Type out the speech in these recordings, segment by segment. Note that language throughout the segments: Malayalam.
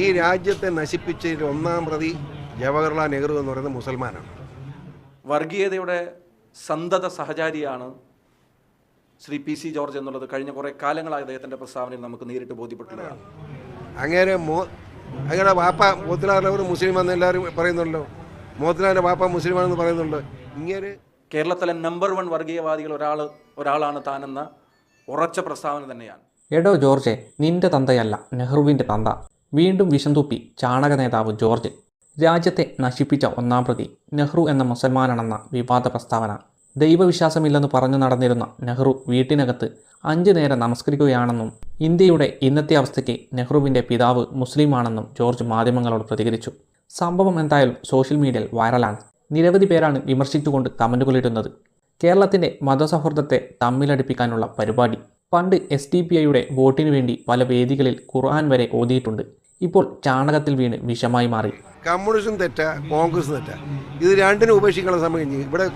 ഈ രാജ്യത്തെ നശിപ്പിച്ചതിൽ ഒന്നാം പ്രതി ജവഹർലാൽ നെഹ്റു എന്ന് പറയുന്നത് മുസൽമാനാണ്. വർഗീയതയുടെ സന്തത സഹചാരിയാണ് ശ്രീ പി സി ജോർജ് എന്നുള്ളത്. കഴിഞ്ഞ കുറേ കാലങ്ങളായി അദ്ദേഹത്തിന്റെ പ്രസ്താവനയിൽ നമുക്ക് നേരിട്ട് ബോധ്യപ്പെട്ടുള്ളതാണ്. അങ്ങനെ അങ്ങനെ വാപ്പ മോത്തിലാറിലവർ മുസ്ലിം ആണെന്ന് എല്ലാവരും പറയുന്നുണ്ടല്ലോ. മോത്തിലാറിന്റെ വാപ്പ മുസ്ലിമാണെന്ന് പറയുന്നുണ്ട് ഇങ്ങനെ കേരളത്തിലെ നമ്പർ വൺ വർഗീയവാദികൾ ഒരാൾ ഒരാളാണ് താനെന്ന ഉറച്ച പ്രസ്താവന തന്നെയാണ്. എടോ ജോർജെ നിന്റെ തന്തയല്ല നെഹ്റുവിന്റെ തന്ത. വീണ്ടും വിഷം തുപ്പി ചാണക നേതാവ് ജോർജ് രാജ്യത്തെ നശിപ്പിച്ച ഒന്നാം പ്രതി നെഹ്റു എന്ന മുസൽമാനാണെന്ന വിവാദ പ്രസ്താവന. ദൈവവിശ്വാസമില്ലെന്ന് പറഞ്ഞു നടന്നിരുന്ന നെഹ്റു വീട്ടിനകത്ത് അഞ്ചു നേരം നമസ്കരിക്കുകയാണെന്നും ഇന്ത്യയുടെ ഇന്നത്തെ അവസ്ഥയ്ക്ക് നെഹ്റുവിന്റെ പിതാവ് മുസ്ലിമാണെന്നും ജോർജ് മാധ്യമങ്ങളോട് പ്രതികരിച്ചു. സംഭവം എന്തായാലും സോഷ്യൽ മീഡിയയിൽ വൈറലാണ്. നിരവധി പേരാണ് വിമർശിച്ചുകൊണ്ട് കമന്റുകളിടുന്നത്. കേരളത്തിന്റെ മതസൗഹൃദത്തെ തമ്മിലടിപ്പിക്കാനുള്ള പരിപാടി. പണ്ട് എസ് ഡി പി ഐയുടെ വോട്ടിനു വേണ്ടി പല വേദികളിൽ ഖുർആൻ വരെ ഓതിയിട്ടുണ്ട്. ഇപ്പോൾ ചാണകത്തിൽ വീണ് വിഷമായി മാറി. കമ്മ്യൂണിസം തെറ്റ കോൺഗ്രസ് തെറ്റ. ഇത് രണ്ടിനും ഉപേക്ഷിക്കാനുള്ള സമയം ഇവിടെ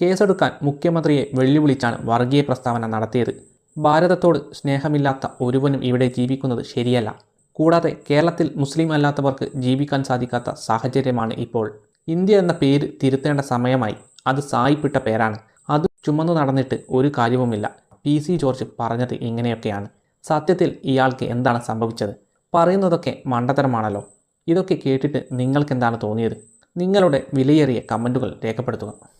കേസെടുക്കാൻ മുഖ്യമന്ത്രിയെ വെല്ലുവിളിച്ചാണ് വർഗീയ പ്രസ്താവന നടത്തിയത്. ഭാരതത്തോട് സ്നേഹമില്ലാത്ത ഒരുവനും ഇവിടെ ജീവിക്കുന്നത് ശരിയല്ല. കൂടാതെ കേരളത്തിൽ മുസ്ലിം അല്ലാത്തവർക്ക് ജീവിക്കാൻ സാധിക്കാത്ത സാഹചര്യമാണ് ഇപ്പോൾ. ഇന്ത്യ എന്ന പേര് തിരുത്തേണ്ട സമയമായി. അത് സായിപ്പിട്ട പേരാണ്. അത് ചുമന്നു നടന്നിട്ട് ഒരു കാര്യവുമില്ല. പി സി ജോർജ് പറഞ്ഞത് ഇങ്ങനെയൊക്കെയാണ്. സത്യത്തിൽ ഇയാൾക്ക് എന്താണ് സംഭവിച്ചത്? പറയുന്നതൊക്കെ മണ്ടത്തരമാണല്ലോ. ഇതൊക്കെ കേട്ടിട്ട് നിങ്ങൾക്കെന്താണ് തോന്നിയത്? നിങ്ങളുടെ വിലയേറിയ കമന്റുകൾ രേഖപ്പെടുത്തുക.